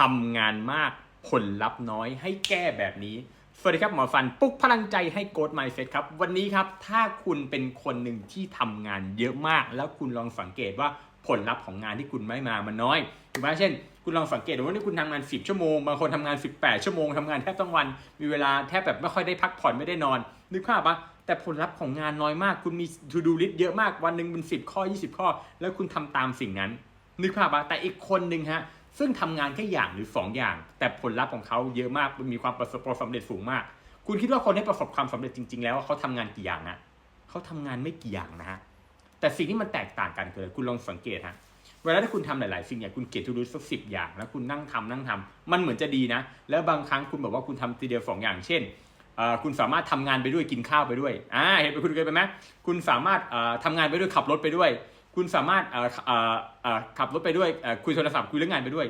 ทำงานมากผลลัพธ์น้อยให้แก้แบบนี้ สวัสดีครับหมอฟันปลุกพลังใจให้โกดไมเซ็ตครับ วันนี้ครับ ถ้าคุณเป็นคนหนึ่งที่ทำงานเยอะมาก แล้วคุณลองสังเกตว่าผลลัพธ์ของงานที่คุณไม่มามันน้อยถูกไหมเช่น คุณลองสังเกตว่านี่คุณทำงาน 10 ชั่วโมง บางคนทำงาน 18 ชั่วโมงทำงานแทบทั้งวัน มีเวลาแทบแบบไม่ค่อยได้พักผ่อนไม่ได้นอน นึกภาพปะแต่ผลลัพธ์ของงานน้อยมาก คุณมี to do list เยอะมาก วันหนึ่งเป็น 10 ข้อ 20 ข้อ แล้วคุณทำตามสิ่งนั้น นึกภาพปะแต่อีกคนหนึ่งฮะ ซึ่งทำงานแค่อย่างหรือ 2 อย่าง แต่ผลลัพธ์ของเขาเยอะมากมีความประสบความสำเร็จสูงมาก คุณคิดว่าคนที่ประสบความสำเร็จจริง ๆ แล้วเขาทำงานกี่อย่างนะเขาทำงานไม่กี่อย่างนะฮะแต่สิ่งที่มันแตกต่างกันคือคุณลองสังเกตฮะเวลาที่คุณทำหลาย ๆ สิ่งอย่างคุณเก็บทูดูสักสิบอย่าง แล้วคุณนั่งทำนั่งทำมันเหมือนจะดีนะ แล้วบางครั้งคุณบอกว่าคุณทำทีเดียวสองอย่าง เช่นคุณสามารถทำงานไปด้วยกินข้าวไปด้วยอ่าเห็นไปคุณเคยไปไหมคุณสามารถเอ่อทำงานไปด้วยขับรถไปด้วย คุณสามารถขับรถไปด้วยคุยโทรศัพท์คุยเรื่องงานไปด้วย